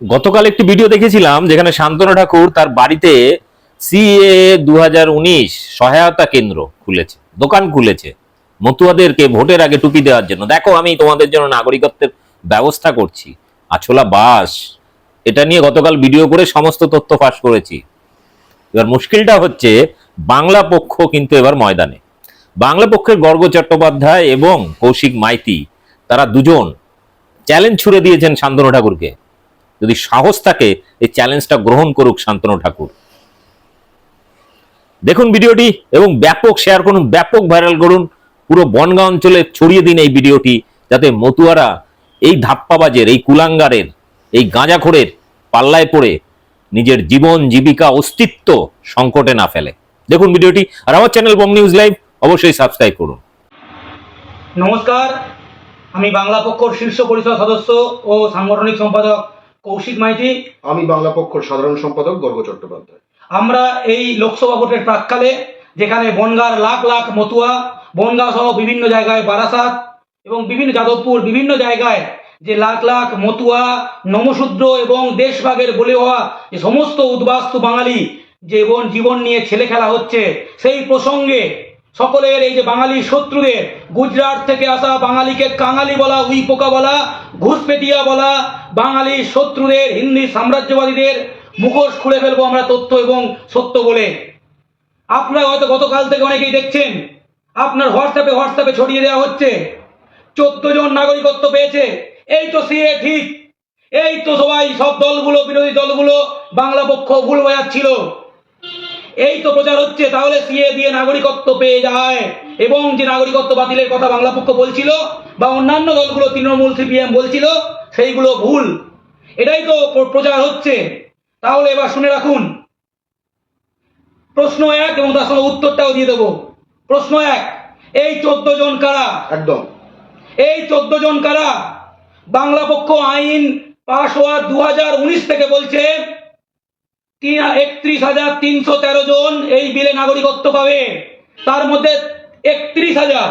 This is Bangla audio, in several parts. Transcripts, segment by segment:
গতকাল একটি ভিডিও দেখেছিলাম যেখানে শান্তনু ঠাকুর তার বাড়িতে সিএ দু হাজার উনিশ সহায়তা কেন্দ্র খুলেছে, দোকান খুলেছে, মতুয়াদেরকে ভোটের আগে টুপি দেওয়ার জন্য। দেখো, আমি তোমাদের জন্য নাগরিকত্বের ব্যবস্থা করছি। আছলা বাস, এটা নিয়ে গতকাল ভিডিও করে সমস্ত তথ্য ফাঁস করেছি। এবার মুশকিলটা হচ্ছে, বাংলা পক্ষ কিন্তু এবার ময়দানে। বাংলা পক্ষের গর্গ চট্টোপাধ্যায় এবং কৌশিক মাইতি, তারা দুজন। চ্যালেঞ্জ ছুড়ে দিয়েছেন শান্তনু ঠাকুরকে। যদি সাহস থাকে, এই চ্যালেঞ্জটা গ্রহণ করুক শান্তনু ঠাকুর। দেখুন ভিডিওটি এবং ব্যাপক শেয়ার করুন, ব্যাপক ভাইরাল করুন, পুরো বনগাঁ অঞ্চলে ছড়িয়ে দিন এই ভিডিওটি, যাতে মতুয়ারা এই ধাপ্পাবাজের, এই কুলাঙ্গারের, এই গাঁজাখোরের পাল্লায় পড়ে নিজের জীবন, জীবিকা, অস্তিত্ব সংকটে না ফেলে। দেখুন ভিডিওটি আর আমার চ্যানেল বং নিউজ লাইভ অবশ্যই সাবস্ক্রাইব করুন। নমস্কার, আমি বাংলা পক্ষর শীর্ষ পরিষদ সদস্য ও সাংগঠনিক সম্পাদক কৌশিক মাইতি। আমি বাংলা পক্ষর সাধারণ সম্পাদক গর্গ চট্টোপাধ্যায়। আমরা এই লোকসভা ভোটের প্রাককালে যেখানে বনগার লাখ লাখ মতুয়া বনগা সহ বিভিন্ন জায়গায় বারাসাত এবং বিভিন্ন যাদবপুর বিভিন্ন জায়গায় যে লাখ লাখ মতুয়া নমশূদ্র এবং দেশভাগের বলে হওয়া যে সমস্ত উদ্বাস্তু বাঙালি যে জীবন জীবন নিয়ে ছেলে খেলা হচ্ছে সেই প্রসঙ্গে সকলের এই যে বাঙালি শত্রুদের গুজরাট থেকে আসা বাঙালিকে কাঙালি বলা উই পোকা বলা ঘুষপেটিয়া বলা বাঙালি শত্রুদের, হিন্দি সাম্রাজ্যবাদীদের মুখোশ খুলে ফেলব আমরা তথ্য এবং সত্য বলে। আপনারা হয়তো গতকাল থেকে অনেকেই দেখছেন, আপনার হোয়াটসঅ্যাপে হোয়াটসঅ্যাপে ছড়িয়ে দেওয়া হচ্ছে, চোদ্দ জন নাগরিকত্ব পেয়েছে। এই তো সিএ ঠিক, এই তো সবাই সব দলগুলো, বিরোধী দলগুলো বাংলা পক্ষ ভুল বোঝাচ্ছিল। এই তো প্রচার হচ্ছে তাহলে সিএ দিয়ে নাগরিকত্ব পেয়ে যায়। এবং যে নাগরিকত্ব বাতিলের কথা বাংলা পক্ষ বলছিল বা অন্যান্য দলগুলো তৃণমূল সিপিএম বলছিল সেইগুলো ভুল। এটাই তো প্রচার হচ্ছে। তাহলে এবার শুনে রাখুন। প্রশ্ন এক এবং তার সঙ্গে উত্তরটাও দিয়ে দেবো। প্রশ্ন এক এই চোদ্দ জন কারা? একদম। এই চোদ্দ জন কারা? বাংলা পক্ষ আইন পাশ হওয়ার দু হাজার উনিশ থেকে বলছে একত্রিশ হাজার তিনশো তেরো জন এই বিলে নাগরিকত্ব পাবে। তার মধ্যে একত্রিশ হাজার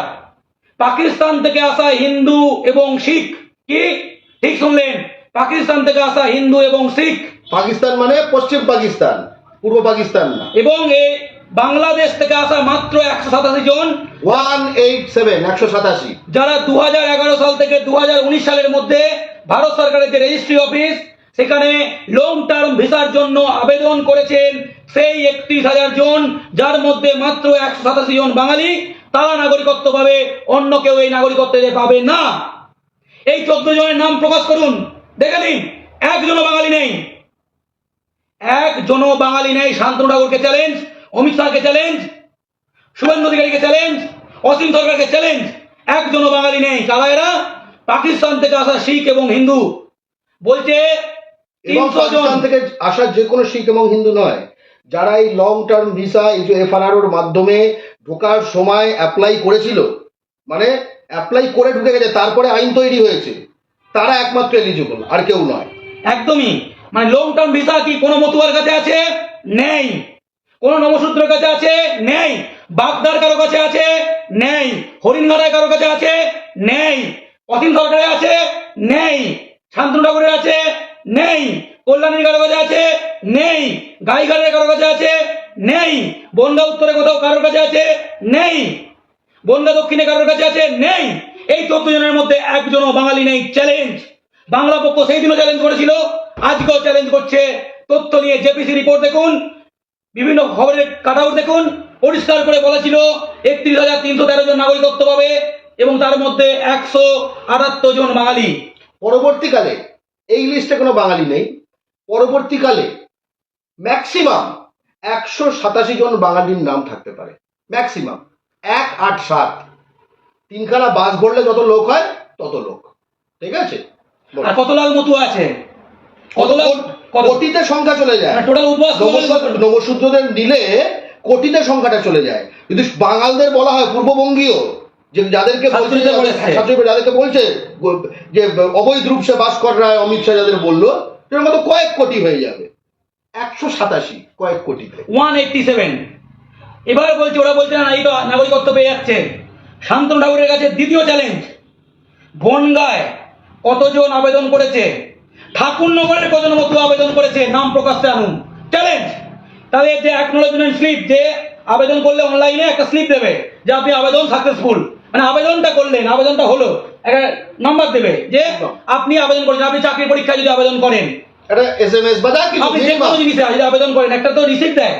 পাকিস্তান থেকে আসা হিন্দু এবং শিখ। কি? ঠিক শুনলেন। পাকিস্তান থেকে আসা হিন্দু এবং শিখ। পাকিস্তান মানে পশ্চিম পাকিস্তান পূর্ব পাকিস্তান এবং এই বাংলাদেশ থেকে আসা মাত্র একশো সাতাশি জন। ওয়ান এইট সেভেন একশো সাতাশি। যারা দু হাজার এগারো সাল থেকে দু হাজার উনিশ সালের মধ্যে ভারত সরকারের যে রেজিস্ট্রি অফিস সেখানে লং টার্ম ভিসার জন্য আবেদন করেছেন সেই একত্রিশ হাজার জন, যার মধ্যে মাত্র একশো সাতাশি জন বাঙালি। তারা নাগরিকত্ব পাবে, অন্য কেউ এই নাগরিকত্ব পাবে না। এই চোদ্দ জনের নাম প্রকাশ করুন। দেখে নিন, একজনও বাঙালি নেই। একজনও বাঙালি নেই, শান্তনু ঠাকুরকে চ্যালেঞ্জ অমিত শাহকে চ্যালেঞ্জ শুভেন্দু অধিকারীকে চ্যালেঞ্জ অসীম সরকারকে চ্যালেঞ্জ একজনও বাঙালি নেই। কারা এরা পাকিস্তান থেকে আসা শিখ এবং হিন্দু। বলছে এবং পাকিস্তান থেকে আসা যে কোনো শিখ এবং হিন্দু নয় যারা এই লং টার্ম ভিসা এই যে এফআরআর মাধ্যমে ঢোকার সময় অ্যাপ্লাই করেছিল মানে অ্যাপ্লাই করে ঢুকে গেছে তারপরে আইন তৈরি হয়েছে তারা একমাত্র এলিজিবল আর কেউ নয়। একদমই। মানে লং টার্ম ভিসা কি কোনো মতুয়ার কাছে আছে? নেই। কোন নমশূদ্রের কাছে আছে? নেই। বাগদার কারও কাছে আছে? নেই। হরিণঘাটায় কারও কাছে আছে? নেই। অসীম সরকারের আছে? নেই। শান্তনু ঠাকুরের আছে? নেই। কল্যাণীর কারও কাছে আছে? নেই। গাইঘাটের কারও কাছে আছে? নেই। বনগা উত্তরে কোথাও কারোর কাছে আছে? নেই। বনগা দক্ষিণে কারোর কাছে আছে? নেই। এই চোদ্দ জনের মধ্যে একজনও বাঙালি নেই। চ্যালেঞ্জ। বাংলা পক্ষ সেই দিনও চ্যালেঞ্জ করেছিল। আজকেও চ্যালেঞ্জ করছে। তথ্য নিয়ে জেপিসি রিপোর্ট দেখুন। বিভিন্ন খবরের কাটাউট দেখুন। পরিষ্কার করে বলা ছিল, একত্রিশ হাজার তিনশো তেরো জন নাগরিকত্ব পাবে এবং তার মধ্যে একশো আটাত্তর জন বাঙালি। পরবর্তীকালে এই লিস্টে কোনো বাঙালি নেই। পরবর্তীকালে ম্যাক্সিমাম একশো সাতাশি জন বাঙালির নাম থাকতে পারে। ম্যাক্সিমাম এক আট সাত। তিনখানা বাস ভরলে যত লোক হয় তত লোক। ঠিক আছে? কত লাখ মতো আছে? কত লাখ কোটিতে সংখ্যা চলে যায়। টোটাল উপবাস নবশূদ্র- নিলে কোটিতে সংখ্যাটা চলে যায়। যদি বাঙালদের বলা হয় পূর্ববঙ্গীয় যে যাদেরকে বলছে যাদেরকে বলছে যে অবৈধ রূপ সে বাস কর রায় অমিত শাহ যাদের বলল সেটার মতো কয়েক কোটি হয়ে যাবে। একশো সাতাশি কয়েক কোটিতে। One eighty seven. এবারে বলছে ওরা বলছে না এই তো নাগরিকত্ব পেয়ে যাচ্ছে। শান্তনু ঠাকুরের কাছে দ্বিতীয় চ্যালেঞ্জ বনগায় কতজন আবেদন করেছে? ঠাকুরনগরের কজন মতো আবেদন করেছে? নাম প্রকাশ্যে আনুন। চ্যালেঞ্জ তাহলে যে অ্যাকনোলেজমেন্ট স্লিপ যে আবেদন করলে অনলাইনে একটা স্লিপ দেবে যে আপনি আবেদন সাকসেসফুল মানে আবেদনটা করলেন আবেদনটা হলো। একটা নাম্বার দেবে যে আপনি আবেদন করেছেন আপনি চাকরির পরীক্ষায় যদি আবেদন করেন। একটা এস বা আপনি যে কোনো জিনিসে যদি আবেদন করেন একটা তো রিসিপ্ট দেয়।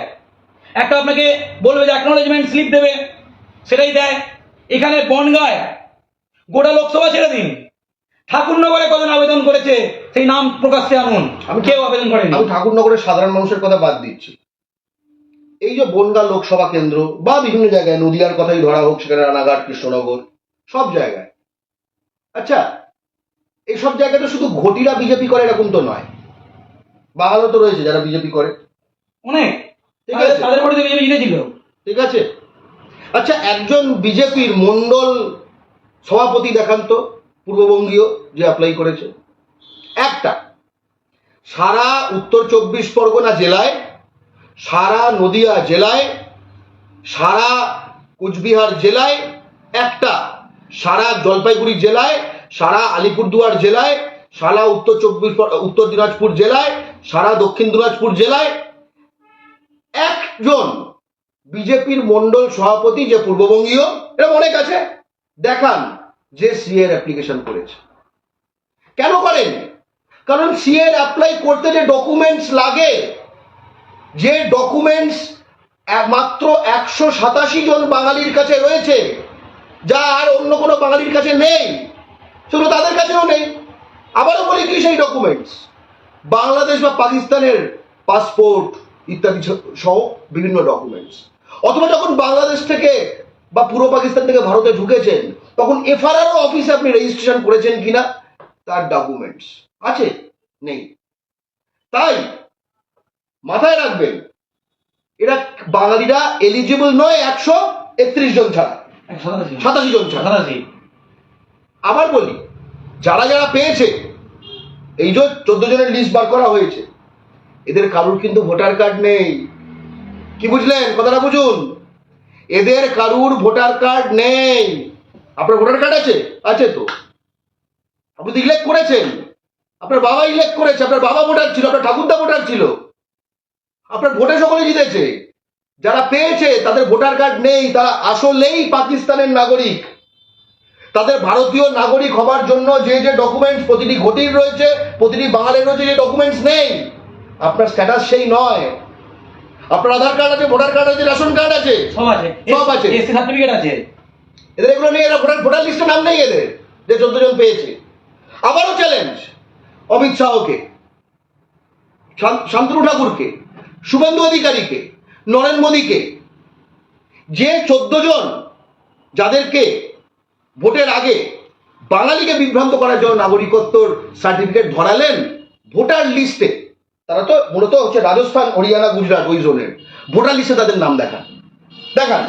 একটা আপনাকে বলবে যে অ্যাকনোলেজমেন্ট স্লিপ দেবে সেটাই দেয়। এখানে বনগায় গোটা লোকসভা ছেড়ে দিন। ঠাকুরনগরে কজন আবেদন করেছে সেই নাম প্রকাশ্যে আনুন। আমি কেউ আবেদন করেনি। আমি ঠাকুরনগরের সাধারণ মানুষের কথা বাদ দিচ্ছি। এই যে বনগা লোকসভা কেন্দ্র বা বিভিন্ন জায়গায় নদিয়ার কথাই ধরা হোক সেখানে রানাঘাট কৃষ্ণনগর সব জায়গায়। আচ্ছা এই সব জায়গায় তো শুধু ঘটিরা বিজেপি করে এরকম তো নয়। বাঙালও তো রয়েছে যারা বিজেপি করে। অনেক। ঠিক আছে। তাদের ভোটে বিজেপি জিতেছিল ঠিক আছে। আচ্ছা একজন বিজেপির মন্ডল সভাপতি দেখান তো পূর্ববঙ্গীয় যে অ্যাপ্লাই করেছে। একটা সারা উত্তর চব্বিশ পরগনা জেলায় সারা নদিয়া জেলায়, সারা কুচবিহার জেলায় একটা, সারা জলপাইগুড়ি জেলায়, সারা আলিপুরদুয়ার জেলায়, সারা উত্তর চব্বিশ উত্তর দিনাজপুর জেলায়, সারা দক্ষিণ দিনাজপুর জেলায় একজন বিজেপির মন্ডল সভাপতি, যে পূর্ববঙ্গীয়, এরকম অনেক আছে। দেখান যে সিএর অ্যাপ্লিকেশন করেছে। কেন করেন? কারণ সিএর অ্যাপ্লাই করতে যে ডকুমেন্টস লাগে যে ডকুমেন্টস মাত্র একশো সাতাশি জন বাঙালির কাছে রয়েছে, যা আর অন্য কোনো বাঙালির কাছে নেই, শুধু তাদের কাছেও নেই। আবারও বলি কি সেই ডকুমেন্টস বাংলাদেশ বা পাকিস্তানের পাসপোর্ট ইত্যাদি সহ বিভিন্ন ডকুমেন্টস অথবা যখন বাংলাদেশ থেকে বা পূর্ব পাকিস্তান থেকে ভারতে ঢুকেছেন, তখন এফআরআর অফিসে আপনি রেজিস্ট্রেশন করেছেন কিনা, তার ডকুমেন্টস আছে, নেই। তাই মাথায় রাখবেন এরা বাঙালিরা এলিজিবল নয় একশো একত্রিশ জন ছাড়া। সাতাশি জন। ছাড়া। আবার বলি যারা যারা পেয়েছে এই যে চোদ্দ জনের লিস্ট বার করা হয়েছে এদের কারুর কিন্তু ভোটার কার্ড নেই। কি বুঝলেন? কথাটা বুঝুন। এদের কারুর ভোটার কার্ড নেই। আপনার ভোটার কার্ড আছে? আছে তো। আপনি তো ইলেক্ট করেছেন। আপনার বাবা ইলেক্ট করেছে আপনার বাবা ভোটার ছিল আপনার ঠাকুরদা ভোটার ছিল। আপনার ভোটে সকলে জিতেছে। যারা পেয়েছে তাদের ভোটার কার্ড নেই তারা আসলেই পাকিস্তানের নাগরিক। তাদের ভারতীয় নাগরিক হবার জন্য যে যে ডকুমেন্টস প্রতিটি ঘটির রয়েছে প্রতিটি বাঙালির রয়েছে যে ডকুমেন্টস নেই আপনার স্ট্যাটাস সেই নয়। আপনার আধার কার্ড আছে ভোটার কার্ড আছে রেশন কার্ড আছে। সব আছে। সব আছে। এসসি সার্টিফিকেট আছে। এদের এগুলো নিয়ে এরা ভোটার ভোটার লিস্টে নাম নেই এদের যে চোদ্দ জন পেয়েছে। আবারও চ্যালেঞ্জ অমিত শাহকে শান- শান্তনু ঠাকুরকে। শুভেন্দু অধিকারীকে, নরেন মোদীকে, যে চোদ্দ জন যাদেরকে ভোটের আগে বাঙালিকে বিভ্রান্ত করার জন্য নাগরিকত্বর সার্টিফিকেট ধরালেন, ভোটার লিস্টে, তারা তো মূলত হচ্ছে রাজস্থান, হরিয়ানা, গুজরাট ওই জোনের, ভোটার লিস্টে তাদের নাম দেখান। দেখান।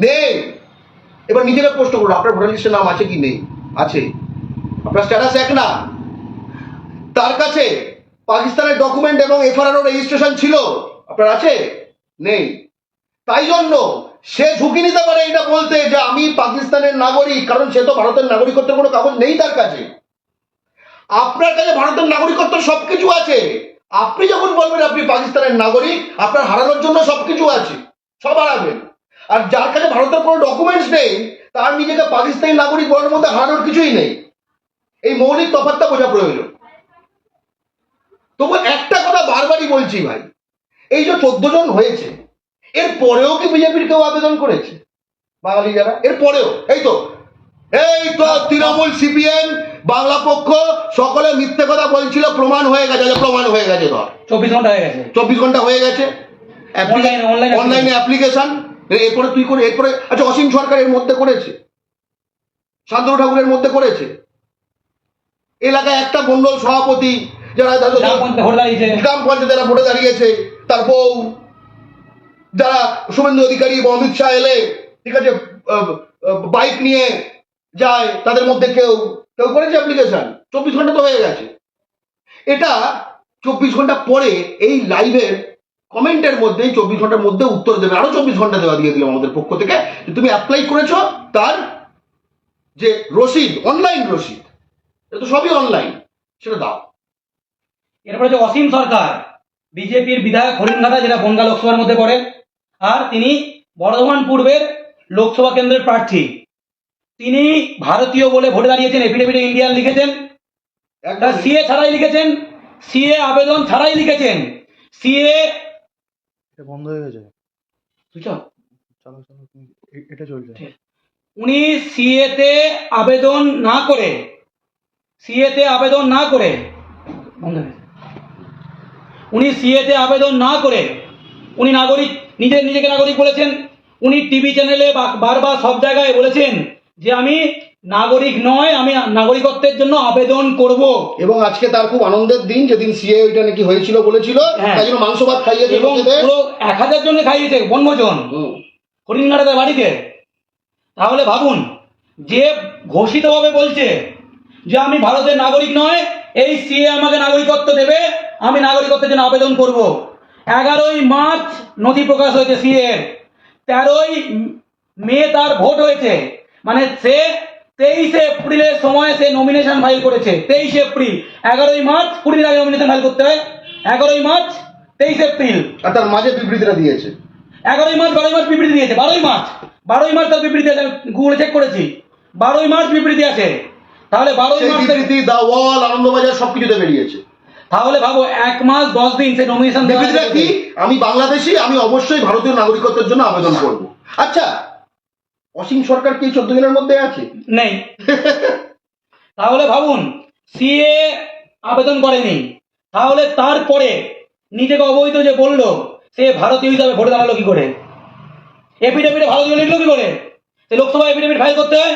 নেই। এবার নিজেরা প্রশ্ন করুন, আপনার ভোটার লিস্টে নাম আছে কি নেই? আছে। আপনার স্ট্যাটাস এক না। তার কাছে পাকিস্তানের ডকুমেন্ট এবং এফআরআর রেজিস্ট্রেশন ছিল। আপনার আছে? নেই। তাই জন্য সে ঝুঁকি নিতে পারে এটা বলতে যে আমি পাকিস্তানের নাগরিক, কারণ সে তো ভারতের নাগরিকত্বের কোনো কাগজ নেই তার কাছে। আপনার কাছে ভারতের নাগরিকত্ব সবকিছু আছে। আপনি যখন বলবেন আপনি পাকিস্তানের নাগরিক, আপনার হারানোর জন্য সবকিছু আছে, সব হারাবেন। আর যার কাছে ভারতের কোনো ডকুমেন্টস নেই, তার নিজেকে পাকিস্তানি নাগরিক বলার মধ্যে হারানোর কিছুই নেই। এই মৌলিক তফাৎটা বোঝা প্রয়োজন। তবু একটা কথা বারবারই বলছি ভাই এই যে চোদ্দ জন হয়েছে এর পরেও কি বিজেপির কেউ আবেদন করেছে? বাঙালি যারা এর পরেও এই তো এই তো তৃণমূল সিপিএম বাংলা পক্ষ সকলে মিথ্যে কথা বলছিল প্রমাণ হয়ে গেছে প্রমাণ হয়ে গেছে ধর। চব্বিশ ঘণ্টা হয়ে গেছে। চব্বিশ ঘণ্টা হয়ে গেছে। অনলাইনে অ্যাপ্লিকেশন এরপরে তুই করে এরপরে আচ্ছা অসীম সরকার এর মধ্যে করেছে? শান্তনু ঠাকুরের মধ্যে করেছে? এলাকায় একটা মন্ডল সভাপতি যারা গ্রাম পঞ্চায়েত পঞ্চায়েতেরা ভোটে দাঁড়িয়েছে তার বউ যারা শুভেন্দু অধিকারী এবং অমিত শাহ এলে ঠিক আছে বাইক নিয়ে যায় তাদের মধ্যে কেউ কেউ করেছে অ্যাপ্লিকেশন চব্বিশ ঘণ্টা তো হয়ে গেছে। এটা চব্বিশ ঘণ্টা পরে এই লাইভের কমেন্টের মধ্যে চব্বিশ ঘণ্টার মধ্যে উত্তর দেবে। আরও চব্বিশ ঘণ্টা দেওয়া দিয়ে দিলাম আমাদের পক্ষ থেকে যে তুমি অ্যাপ্লাই করেছ তার যে রসিদ অনলাইন রসিদ এটা তো সবই অনলাইন সেটা দাও। এরপরে হচ্ছে অসীম সরকার বিজেপির বিধায়ক হরিণঘাটা যেটা বনগা লোকসভার মধ্যে পড়ে আর তিনি বর্ধমান পূর্বের লোকসভা কেন্দ্রের প্রার্থী। তিনি ভারতীয় বলে ভোটে দাঁড়িয়েছেন এফিডেভিটে ইন্ডিয়ান লিখেছেন একদম সিএ ছাড়াই লিখেছেন সিএ আবেদন ছাড়াই লিখেছেন সিএ এটা বন্ধ হয়ে গেছে। এটা চলছে। উনি সিএতে আবেদন না করে সিএতে আবেদন না করে বন্ধ হয়ে। উনি সিএতে আবেদন না করে উনি নাগরিক নিজে নিজেকে নাগরিক বলেছেন উনি টিভি চ্যানেলে বারবার সব জায়গায় বলেছেন যে আমি নাগরিক নয় আমি নাগরিকত্বের জন্য আবেদন করব এবং আজকে তার খুব আনন্দের দিন যেদিন সিএ ওইটা নাকি হয়েছিল বলেছিল হ্যাঁ। তাই জন্য মাংস ভাত খাইয়েছে এবং পুরো এক হাজার জনে খাইয়েছে বনভোজন হুম। বাড়িতে তাহলে ভাবুন যে ঘোষিতভাবে বলছে যে আমি ভারতের নাগরিক নয় এই সিএ আমাকে নাগরিকত্ব দেবে আমি নাগরিকত্বের জন্য আবেদন করব। এগারোই মার্চ নথি প্রকাশ হয়েছে সিএ তেরোই মে তার ভোট হয়েছে। মানে সে তেইশে এপ্রিলের সময় সে নমিনেশন ফাইল করেছে তেইশে এপ্রিল। এগারোই মার্চ কুড়ি দিন আগে নমিনেশন ফাইল করতে হয়। এগারোই মার্চ তেইশে এপ্রিল। আর তার মাঝে বিবৃতিটা দিয়েছে। এগারোই মার্চ বারোই মার্চ বিবৃতি দিয়েছে বারোই মার্চ। বারোই মার্চ তার বিবৃতি আছে আমি গুগলে চেক করেছি। বারোই মার্চ বিবৃতি আছে। তাহলে বারোই মার্চ বিবৃতি দা ওয়াল আনন্দবাজার সবকিছুতে বেরিয়েছে। তাহলে ভাবো এক মাস দশ দিন সে নমিনেশন বিবৃতিটা কি? আমি বাংলাদেশি আমি অবশ্যই ভারতীয় নাগরিকত্বের জন্য আবেদন করব। আচ্ছা অসীম সরকার কি চোদ্দ দিনের মধ্যে আছে? নেই। তাহলে ভাবুন সিএ আবেদন করেনি। তাহলে তারপরে নিজেকে অবৈধ যে বলল সে ভারতীয় হিসাবে ভোটে দাঁড়াল কি করে? এপিডেভিটে ভারতীয় লিখলো কি করে? সে লোকসভা এপিডেভিট ফাইল করতে হয়?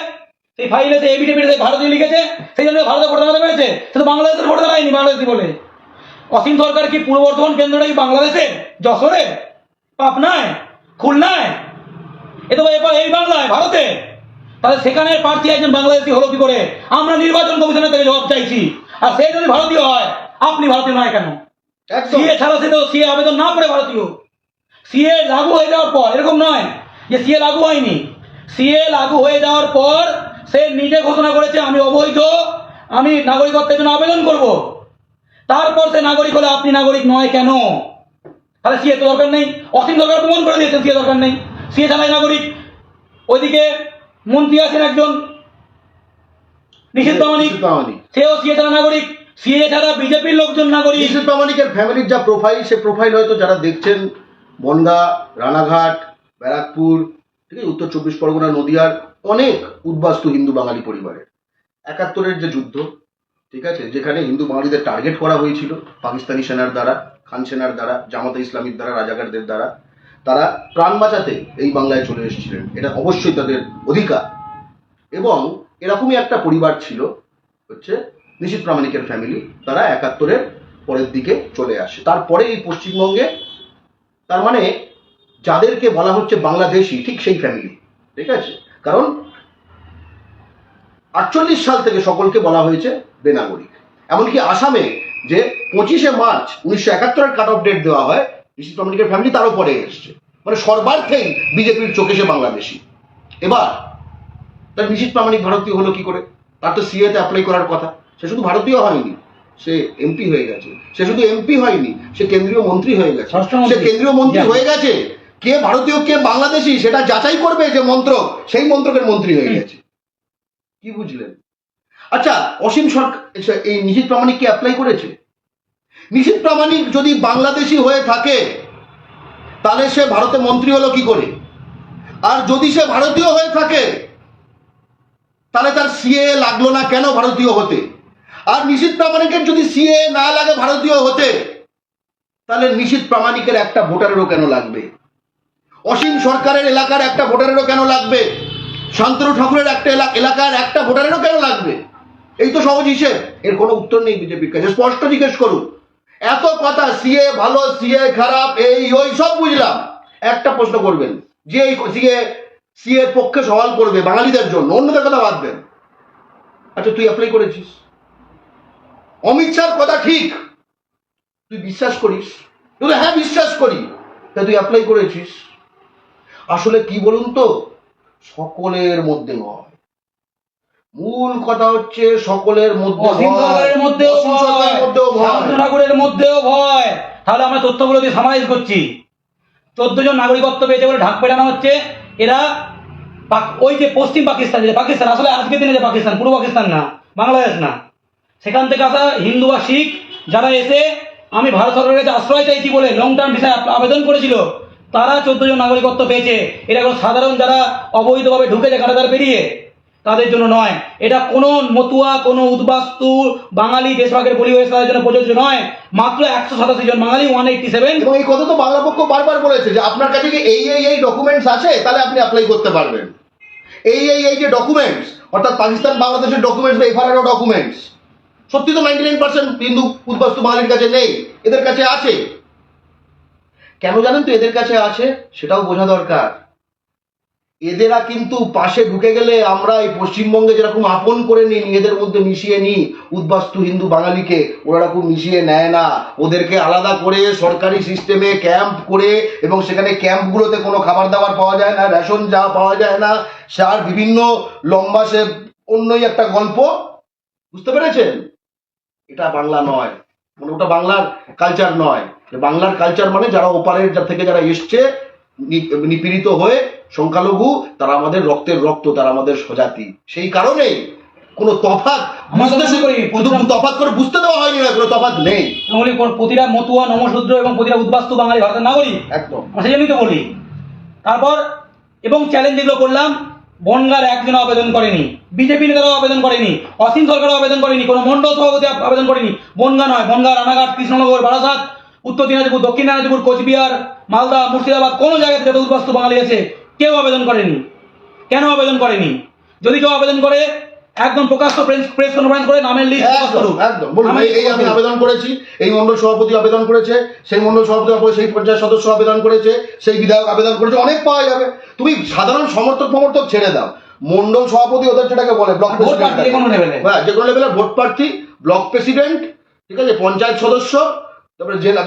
সেই ফাইলে সে এপিডেভিট ভারতীয় লিখেছে সেই জন্য ভারতে ভোটে দাঁড়াতে পেরেছে। বাংলাদেশের ভোটে দাঁড়ায়নি বাংলাদেশি বলে। অসীম সরকার কি পূর্ব বর্ধমান কেন্দ্রটা কি বাংলাদেশে? যশোরে? পাবনায়? খুলনায়? এ তো এবার এই বাংলায় ভারতে। তাহলে সেখানে প্রার্থী একজন বাংলাদেশি হলো কি করে? আমরা নির্বাচন কমিশনের থেকে জবাব চাইছি। আর সে যদি ভারতীয় হয় আপনি ভারতীয় নয় কেন? সিএ ছাড়া সে তো সিএ আবেদন না করে ভারতীয়। সিএ লাগু হয়ে যাওয়ার পর এরকম নয় যে সিএ লাগু হয়নি। সিএ লাগু হয়ে যাওয়ার পর সে নিজে ঘোষণা করেছে আমি অবৈধ আমি নাগরিকত্বের জন্য আবেদন করব। তারপর সে নাগরিক হলে আপনি নাগরিক নয় কেন? তাহলে সিএ তো দরকার নেই। অসীম দরকার প্রমাণ করে দিয়েছেন সিএ দরকার নেই। সিএ ছাড়াই নাগরিক। ওইদিকে মন্ত্রী আছেন একজন নিষিদ্ধ মানিক। সেও সিএ ছাড়া নাগরিক। সিএ ছাড়া বিজেপির লোকজন নাগরিক। নিশীথ প্রামাণিকের ফ্যামিলির যা প্রোফাইল সে প্রোফাইল হয়তো যারা দেখছেন বনগা রানাঘাট ব্যারাকপুর ঠিক আছে উত্তর চব্বিশ পরগনা নদিয়ার অনেক উদ্বাস্তু হিন্দু বাঙালি পরিবারের একাত্তরের যে যুদ্ধ, ঠিক আছে, যেখানে হিন্দু বাঙালিদের টার্গেট করা হয়েছিল পাকিস্তানি সেনার দ্বারা, খান সেনার দ্বারা, জামাতে ইসলামীর দ্বারা, রাজাকারদের দ্বারা, তারা প্রাণ বাঁচাতে এই বাংলায় চলে এসেছিলেন। এটা অবশ্যই তাদের অধিকার। এবং এরকমই একটা পরিবার ছিল, হচ্ছে নিশীথ প্রামাণিকের ফ্যামিলি তারা একাত্তরের পরের দিকে চলে আসে। তারপরে এই পশ্চিমবঙ্গে, তার মানে যাদেরকে বলা হচ্ছে বাংলাদেশি, ঠিক সেই ফ্যামিলি ঠিক আছে? কারণ আটচল্লিশ সাল থেকে সকলকে বলা হয়েছে বেনাগরিক। এমনকি আসামে যে পঁচিশে মার্চ উনিশশো একাত্তরের কাট অফ ডেট দেওয়া হয় নিশীথ প্রামাণিকের ফ্যামিলি তারও পরে এসছে। মানে সর্বার্থেই বিজেপির চোখে সে বাংলাদেশি। এবার তার নিশীথ প্রামাণিক ভারতীয় হলো কি করে? তার তো সিএতে অ্যাপ্লাই করার কথা। সে শুধু ভারতীয় হয়নি। সে এমপি হয়ে গেছে। সে শুধু এমপি হয়নি সে কেন্দ্রীয় মন্ত্রী হয়ে গেছে। সে কেন্দ্রীয় মন্ত্রী হয়ে গেছে। কে ভারতীয় কে বাংলাদেশি সেটা যাচাই করবে যে মন্ত্রক সেই মন্ত্রকের মন্ত্রী হয়ে গেছে। কি বুঝলেন? আচ্ছা অসীম সরকার আচ্ছা, এই নিশীথ প্রামাণিক কি অ্যাপ্লাই করেছে? নিশীথ প্রামাণিক যদি বাংলাদেশি হয়ে থাকে তাহলে সে ভারতে মন্ত্রী হলো কি করে? আর যদি সে ভারতীয় হয়ে থাকে তাহলে তার সিএ লাগল না কেন ভারতীয় হতে? আর নিশীথ প্রামাণিকের যদি সিএ না লাগে ভারতীয় হতে তাহলে নিশীথ প্রামাণিকের একটা ভোটারেরও কেন লাগবে? অসীম সরকারের এলাকার একটা ভোটারেরও কেন লাগবে? শান্তনু ঠাকুরের একটা এলা- এলাকার একটা ভোটারেরও কেন লাগবে? এই তো সহজ হিসেব। এর কোনো উত্তর নেই বিজেপির কাছে। স্পষ্ট জিজ্ঞেস করুন। এত কথা, সিএ ভালো, সিএ খারাপ, এই, ওই, সব বুঝলাম। একটা প্রশ্ন করবেন। যে এই সিএ সিএ এর পক্ষে সওয়াল করবে বাঙালিদের জন্য, অন্যদের কথা বাদ দেন। আচ্ছা তুই অ্যাপ্লাই করেছিস। অমিত শাহর কথা ঠিক। তুই বিশ্বাস করিস? তুই হ্যাঁ বিশ্বাস করি। তা তুই অ্যাপ্লাই করেছিস। আসলে কি বলুন তো? সকলের মধ্যে নয়। মূল কথা হচ্ছে সকলের মধ্যে সরকারের মধ্যেও ভয়। শান্ত ঠাকুরের মধ্যেও ভয়। তাহলে আমরা তথ্যগুলো দিয়ে সামারাইজ করছি। চোদ্দ জন নাগরিকত্ব পেয়েছে বলে ঢাক পেটানো হচ্ছে। এরা ওই যে পশ্চিম পাকিস্তান যে পাকিস্তান আসলে আজকের দিনে যে পাকিস্তান পূর্ব পাকিস্তান না বাংলাদেশ না। সেখান থেকে আসা হিন্দু বা শিখ যারা এসে আমি ভারত সরকারের কাছে আশ্রয় চাইছি বলে লং টার্ম ভিসায় আবেদন করেছিল তারা চোদ্দ জন নাগরিকত্ব পেয়েছে। এটা কোনো সাধারণ যারা অবৈধভাবে ঢুকেছে কাটাতার পেরিয়ে, তাদের জন্য নয়। এটা কোনো মতুয়া, কোনো উদ্বাস্তু বাঙালি দেশভাগের বলি হয়েছে, তাদের জন্য প্রযোজ্য নয়। মাত্র একশো সাতাশি জন বাঙালি ওয়ান এইটটি সেভেন এবং এই কথা তো বাংলা পক্ষ বারবার বলেছে যে আপনার কাছে কি এই এই এই ডকুমেন্টস আছে? তাহলে আপনি অ্যাপ্লাই করতে পারবেন। এই এই এই যে ডকুমেন্টস অর্থাৎ পাকিস্তান, বাংলাদেশের ডকুমেন্টস বা এফআরআরও ডকুমেন্টস সত্যি তো নাইনটি নাইন পার্সেন্ট হিন্দু উদ্বাস্তু বাঙালির কাছে নেই, এদের কাছে আছে। কেন জানেন তো এদের কাছে আছে? সেটাও বোঝা দরকার। এদেরা কিন্তু পাশে ঢুকে গেলে আমরা এই পশ্চিমবঙ্গে যেরকম আপন করে নিই এদের মধ্যে মিশিয়ে নিই, উদ্বাস্তু হিন্দু বাঙালিকে, ওরা এরকম মিশিয়ে নেয় না। ওদেরকে আলাদা করে সরকারি সিস্টেমে ক্যাম্প করে এবং সেখানে ক্যাম্পগুলোতে কোনো খাবার দাবার পাওয়া যায় না, রেশন যা পাওয়া যায় না, সার বিভিন্ন লম্বা সে অন্যই একটা গল্প। বুঝতে পেরেছেন? এটা বাংলা নয়। মানে ওটা বাংলার কালচার নয়। বাংলার কালচার মানে যারা ওপারের থেকে যারা এসছে নিপীড়িত হয়ে সংখ্যালঘু তারা আমাদের রক্তের রক্ত তারা আমাদের স্বজাতি। সেই কারণে কোনো তফাৎ করে বুঝতে দেওয়া হয়নি না কোনো তফাৎ নেই। বলি প্রতিটা মতুয়া নমশূদ্র এবং প্রতিটা উদ্বাস্তু বাঙালি ভারতের নাগরিক। একদম। তো বলি। তারপর এবং চ্যালেঞ্জ যেগুলো করলাম বনগার একজন আবেদন করেনি, বিজেপি নেতারাও আবেদন করেনি, অসীম সরকারও আবেদন করেনি, কোনো মন্ডল সভাপতি আবেদন করেনি। বনগা নয়, বনগা, রানাঘাট, কৃষ্ণনগর, বারাসাত, উত্তর দিনাজপুর, দক্ষিণ দিনাজপুর, কোচবিহার, মালদা, মুর্শিদাবাদ, কোনো জায়গায় থেকে উদ্বাস্ত বাঙালি আছে, কেউ আবেদন করেনি। কেন আবেদন করেনি? যদি কেউ আবেদন করে একদম প্রকাশ্য প্রেস প্রেস কনফারেন্স করে নামের লিস্ট একদম একদম। বলুন এই- এই আমি আবেদন করেছি এই মন্ডল সভাপতি আবেদন করেছে সেই মন্ডল সভাপতি সেই পঞ্চায়েত সদস্য আবেদন করেছে সেই বিধায়ক আবেদন করেছে অনেক পাওয়া যাবে। তুমি সাধারণ সমর্থক সমর্থক ছেড়ে দাও। মন্ডল সভাপতি ওদের যেটাকে বলে ব্লক এ। হ্যাঁ যে কোনো লেভেলের ভোট প্রার্থী ব্লক প্রেসিডেন্ট ঠিক আছে পঞ্চায়েত সদস্য তারপরে জেলা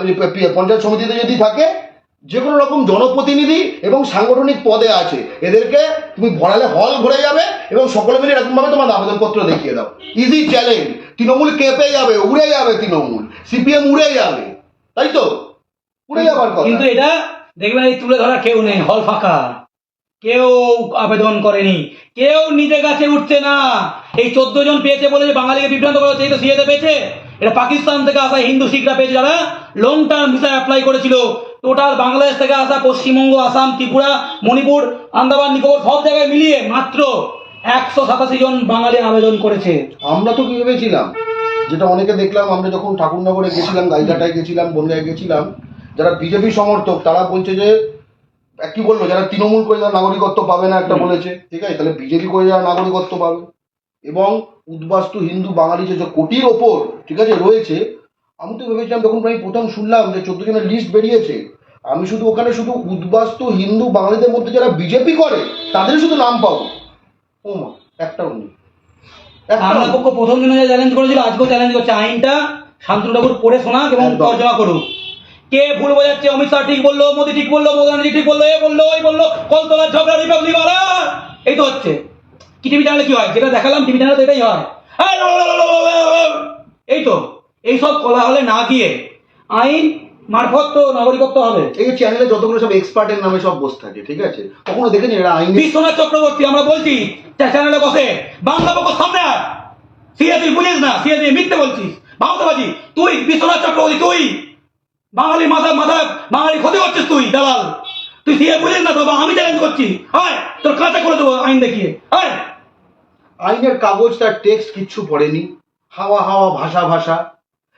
পঞ্চায়েত সমিতিতে যদি থাকে যে কোনো রকম জনপ্রতিনিধি এবং সাংগঠনিক পদে আছে। এদেরকে তুমি ভরালে হল ভরে যাবে এবং সকলে মিলে এরকম ভাবে তোমার আবেদনপত্র দেখিয়ে দাও। ইজি চ্যালেঞ্জ তৃণমূল কেঁপে যাবে, উড়ে যাবে তৃণমূল। সিপিএম উড়ে যাবে। তাই তো? উড়ে যাবার কথা। কিন্তু এটা দেখবেন এই তুলে ধরা কেউ নেই, হল ফাঁকা। কেউ আবেদন করেনি, কেউ নিজে গাছে উঠছে না। এই চোদ্দ জন পেয়েছে বলে যে বাঙালিকে বিভ্রান্ত করা হচ্ছে, এই তো সিএতে পেয়েছে। এটা পাকিস্তান থেকে আসা হিন্দু শিখরা পেয়েছে যারা লং টার্ম ভিসায় অ্যাপ্লাই করেছিল। টোটাল বাংলাদেশ থেকে আসা পশ্চিমবঙ্গ আসাম ত্রিপুরা মণিপুর আন্দামান নিকোবর সব জায়গায় মিলিয়ে মাত্র একশো সাতাশি জন বাঙালি আবেদন করেছে। আমরা তো কি ভেবেছিলাম? যেটা অনেকে দেখলাম আমরা যখন ঠাকুরনগরে গেছিলাম গাইঘাটায় গেছিলাম বনগায় গেছিলাম যারা বিজেপি সমর্থক তারা বলছে যে এক কি বলল যারা তৃণমূল করে যারা নাগরিকত্ব পাবে না একটা বলেছে ঠিক আছে? তাহলে বিজেপি করে যারা নাগরিকত্ব পাবে। এবং উদ্বাস্তু হিন্দু বাঙালি যে কোটির ওপর ঠিক আছে রয়েছে আমি তো ভেবেছিলাম যখন আমি প্রথম শুনলাম যে চোদ্দ জনের লিস্ট বেরিয়েছে। আমি শুধু ওখানে শুধু উদ্বাস্তু হিন্দু বাঙালিদের মধ্যে যারা বিজেপি করে তাদের শুধু নাম পাবো। ও মা একটাও নেই। একটাও পক্ষ প্রথম দিনে চ্যালেঞ্জ করেছিল আজকেও চ্যালেঞ্জ করছে। আইনটা শান্তনু ঠাকুর পড়ে শোনাক এবং। তর্জমা করুক। কে ভুল বোঝাচ্ছে? অমিত শাহ ঠিক বলল মোদি ঠিক বলল মোদানি ঠিক বলল এ বলল ওই বলল কলতলার ঝগড়া রিপাবলিক মারা এই তো হচ্ছে। কি টিভি চ্যানেলে কি হয়? যেটা দেখালাম টিভি চ্যানেলে তো এটাই হয়। এই তো। এইসব কলা হলে না গিয়ে আইন মারফত তো নাগরিকত্ব হবে। এই চ্যানেলে যতগুলো সব এক্সপার্টের নামে সব বসে থাকে ঠিক আছে? কখনো দেখেনি এরা আইনি বিশ্বনাথ চক্রবর্তী আমরা বলছি চ্যানেলে বসে বাংলা পক্ষ সামনে আয়। সিএসি বুঝিস না সিএসি মিথ্যে বলছিস। বাংলাবাজি তুই বিশ্বনাথ চক্রবর্তী তুই। বাঙালি মাথা মাথা বাঙালি ক্ষতি করছিস তুই দালাল। তুই সিএ বুঝিস না তো আমি চ্যালেঞ্জ করছি। হয় তোর কাঁচা করে দেবো আইন দেখিয়ে। হয় আইনের কাগজ তার টেক্সট কিচ্ছু পড়েনি। হাওয়া হাওয়া ভাষা ভাষা।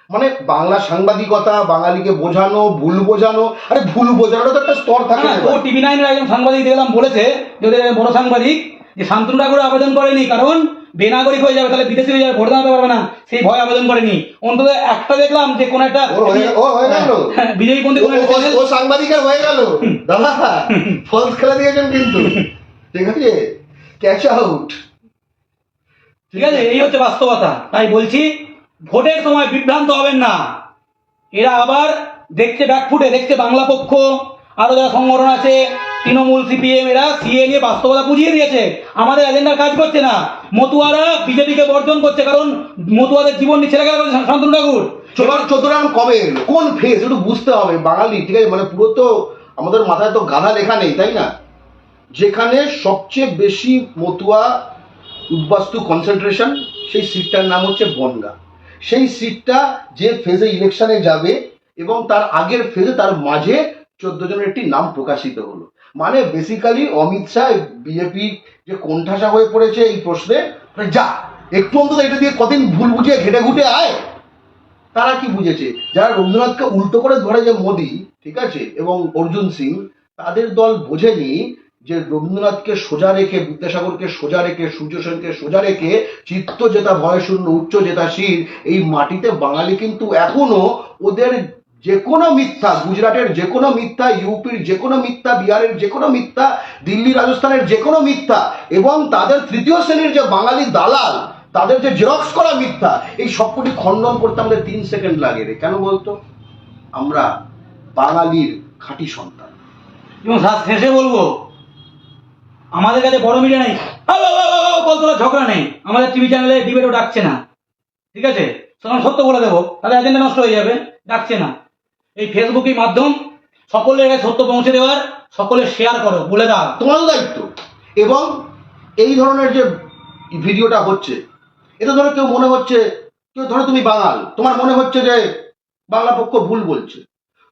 মানে বাংলা সাংবাদিকতা বাঙালিকে বোঝানো ভুল বোঝানো আরে ভুল বোঝানোটা তো একটা স্তর থাকে হ্যাঁ, ও। টিভি নাইনের একজন সাংবাদিক দেখলাম বলেছে যদি বড় সাংবাদিক যে শান্তনু ঠাকুর আবেদন করেনি কারণ বেনাগরিক হয়ে যাবে তাহলে বিদেশি হয়ে যাবে ভোট দাঁড়াতে পারবে না সেই ভয় আবেদন করেনি। অন্তত একটা দেখলাম যে কোন একটা হয়ে- ও হয়ে গেল। বিজেপি পন্থী ও- ও সাংবাদিকের হয়ে গেল। দাদা ফলস খেলা দিয়েছেন কিন্তু। ঠিক আছে? ক্যাচ আউট ঠিক আছে এই হচ্ছে বাস্তবতা তাই বলছি। ভোটের সময় বিভ্রান্ত হবেন না। এরা আবার দেখছে ব্যাকফুটে, দেখছে বাংলা পক্ষ। আরও যারা সংগঠন আছে, তৃণমূল, সিপিএম, এরা সিএ নিয়ে বাস্তবতা বুঝিয়ে দিয়েছে। আমাদের এজেন্ডার কাজ করছে না। মতুয়ারা বিজেপিকে বর্জন করছে কারণ মতুয়াদের জীবন গেল শান্তনু ঠাকুর। এবার রাম কবে? কোন ফেজ একটু বুঝতে হবে। বাঙালি, ঠিক আছে? মানে পুরো তো আমাদের মাথায় তো গাধা লেখা নেই, তাই না? যেখানে সবচেয়ে বেশি মতুয়া উদ্বাস্তু কনসেন্ট্রেশন সেই সিটটার নাম হচ্ছে বনগা। সেই সিটটা যে ফেজে ইলেকশনে যাবে এবং তার আগের ফেজে তার মাঝে চোদ্দ জনের একটি নাম প্রকাশিত হলো। মানে বেসিক্যালি অমিত শাহ বিজেপি যে কোণঠাসা হয়ে পড়েছে এই প্রশ্নে মানে যা, একটু অন্তত এটা দিয়ে কদিন ভুল বুঝিয়ে ঘেটে ঘুটে আয়। তারা কি বুঝেছে? যারা রবীন্দ্রনাথকে উল্টো করে ধরে যে মোদি, ঠিক আছে, এবং অর্জুন সিং, তাদের দল বোঝেনি যে রবীন্দ্রনাথকে সোজা রেখে, বিদ্যাসাগরকে সোজা রেখে সূর্য সেনকে সোজা রেখে, চিত্ত জেতা ভয় শূন্য, উচ্চ জেতা শির, এই মাটিতে বাঙালি কিন্তু এখনও ওদের যে কোনো মিথ্যা, গুজরাটের যে কোনো মিথ্যা, ইউপির যে কোনো মিথ্যা, বিহারের যে কোনো মিথ্যা, দিল্লি, রাজস্থানের যে কোনো মিথ্যা, এবং তাদের তৃতীয় শ্রেণির যে বাঙালি দালাল, তাদের যে জেরক্স করা মিথ্যা, এই সবকটি খণ্ডন করতে আমাদের তিন সেকেন্ড লাগে রে। কেন বলতো? আমরা বাঙালির খাঁটি সন্তান। এবং শেষে বলব আমাদের কাছে বড় মিডিয়া নেই। কলতলা ঝগড়া নেই। আমাদের টিভি চ্যানেলে ডিবেটও ডাকছে না। ঠিক আছে? তখন সত্য বলে দেবো। তাহলে এজেন্ডা নষ্ট হয়ে যাবে। ডাকছে না। এই ফেসবুকের মাধ্যম সকলের কাছে সত্য পৌঁছে দেওয়ার, সকলে শেয়ার করো, বলে দাও। তোমারও দায়িত্ব। এবং এই ধরনের যে ভিডিওটা হচ্ছে, এটা ধরো কেউ মনে হচ্ছে, কেউ ধরো তুমি বাঙাল, তোমার মনে হচ্ছে যে বাংলা পক্ষ ভুল বলছে।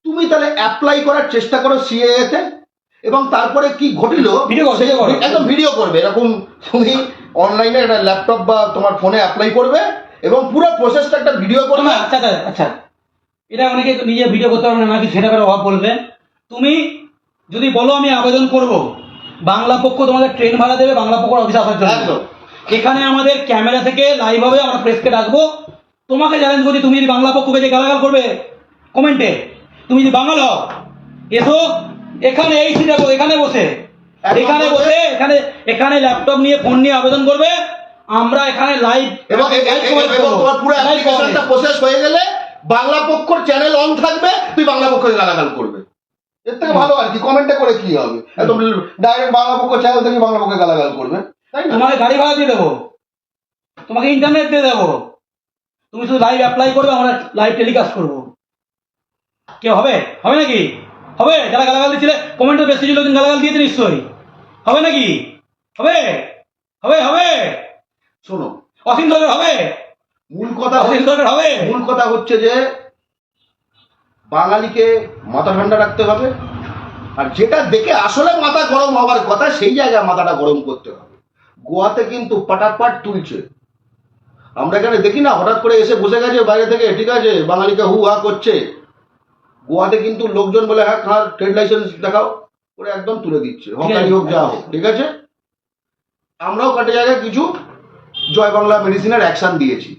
তুমি তাহলে অ্যাপ্লাই করার চেষ্টা করো সিএএ তে। এবং তারপরে কি ঘটিল? একদম ভিডিও করবে। এরকম তুমি অনলাইনে একটা ল্যাপটপ বা তোমার ফোনে অ্যাপ্লাই করবে এবং পুরো প্রসেসটা একটা ভিডিও করবে। না আচ্ছা আচ্ছা আচ্ছা। এটা অনেকে নিজে ভিডিও করতে পারবে না নাকি সেটা করে অভাব বলবে। তুমি যদি বলো আমি আবেদন করব বাংলা পক্ষ তোমাদের ট্রেন ভাড়া দেবে বাংলা পক্ষ অফিসে আসার জন্য। এখানে আমাদের ক্যামেরা থেকে লাইভ হবে আমরা প্রেসকে ডাকবো। তোমাকে চ্যালেঞ্জ করছি তুমি যদি বাংলা পক্ষকে যে গালাগাল করবে কমেন্টে তুমি যদি বাঙাল হও এসো এখানে এই সিটে এখানে বসে। এখানে বসে। এখানে এখানে ল্যাপটপ নিয়ে ফোন নিয়ে আবেদন করবে। আমরা এখানে লাইভ এবং তোমার পুরো অ্যাপ্লিকেশনটা প্রসেস হয়ে গেলে বাংলা পক্ষর চ্যানেল অন থাকবে তুই বাংলা পক্ষকে গালাগাল করবে। এর থেকে ভালো আর কি কমেন্টে করে কি হবে? একদম ডাইরেক্ট বাংলা পক্ষ চ্যানেল থেকে বাংলা পক্ষে গালাগাল করবে। তোমাকে গাড়ি ভাড়া দিয়ে দেবো। তোমাকে ইন্টারনেট দিয়ে দেবো। তুমি শুধু লাইভ অ্যাপ্লাই করবে আমরা লাইভ টেলিকাস্ট করব। কে হবে? হবে নাকি? হবে? যারা গালাগাল দিচ্ছিলে কমেন্টে বেশি লোকজন গালাগাল দিয়েছে নিশ্চয়ই। হবে নাকি? হবে? হবে হবে। শোনো অসীম দলের হবে? মূল কথা অসীম দলের হবে? মূল কথা হচ্ছে যে বাঙালিকে মাথা ঠান্ডা রাখতে হবে। আর যেটা দেখে আসলে মাথা গরম হওয়ার কথা সেই জায়গায় মাথাটা গরম করতে হবে। গোয়াতে কিন্তু পাটাপাট তুলছে। আমরা এখানে দেখি না হঠাৎ করে এসে বসে গেছে বাইরে থেকে ঠিক আছে বাঙালিকে হু হা করছে। গোয়াতে কিন্তু লোকজন বলে হ্যাঁ কার ট্রেড লাইসেন্স দেখাও। ওরা একদম তুলে দিচ্ছে। হকারি হোক যা হোক ঠিক আছে? আমরাও কাটে জায়গায় কিছু জয় বাংলা মেডিসিনের অ্যাকশন দিয়েছি।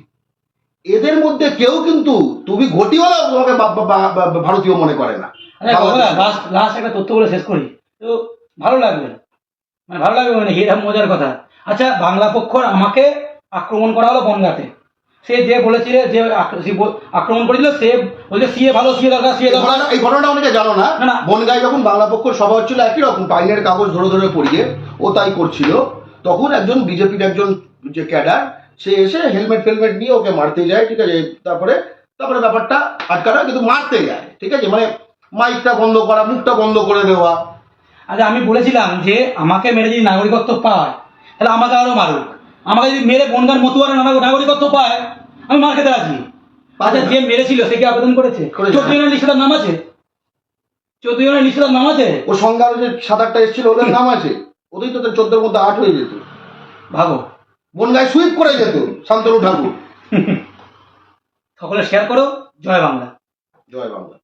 এদের মধ্যে কেউ কিন্তু তুমি ঘটিওয়ালা তোমাকে ভারতীয় মনে করে না। লাস্ট একটা তথ্য বলে শেষ করি। তো ভালো লাগবে। মানে ভালো লাগবে মানে এরকম মজার কথা। আচ্ছা বাংলা পক্ষর আমাকে আক্রমণ করা হলো বনগাতে। সে যে বলেছিল যে আক- আক্রমণ করেছিল সে বলছে সিএ ভালো সিএ দরকার সিএ দরকার। এই ঘটনাটা অনেকে জানো না? না। বনগায় যখন বাংলা পক্ষের সভা হচ্ছিল একই রকম পাইনের কাগজ ধরে ধরে পড়িয়ে ও তাই করছিল। তখন একজন বিজেপির একজন যে ক্যাডার সে এসে হেলমেট ফেলমেট নিয়ে ওকে মারতে যায় ঠিক আছে? তারপরে তারপরে ব্যাপারটা আটকানো কিন্তু মারতে যায় ঠিক আছে? মানে মাইকটা বন্ধ করা মুখটা বন্ধ করে দেওয়া। আচ্ছা আমি বলেছিলাম যে আমাকে মেরে যদি নাগরিকত্ব পায় তাহলে আমাকে আরও মারুক। আমাকে যদি মেরে বনগার মতুয়ারা নাগরিক- নাগরিকত্ব পায় আমি মার খেতে রাজি। পাশে যে মেরেছিল সে কি আবেদন করেছে। চোদ্দ জনের লিস্টে নাম আছে? চোদ্দ জনের লিস্টে নাম আছে? ও সংজ্ঞা যে সাত আটটা এসেছিল ওদের নাম আছে। ওদের তো চোদ্দোর মধ্যে আট হয়ে যেত। ভাবো বনগায় সুইপ করে যেত শান্তনু ঠাকুর। সকলে শেয়ার করো। জয় বাংলা। জয় বাংলা।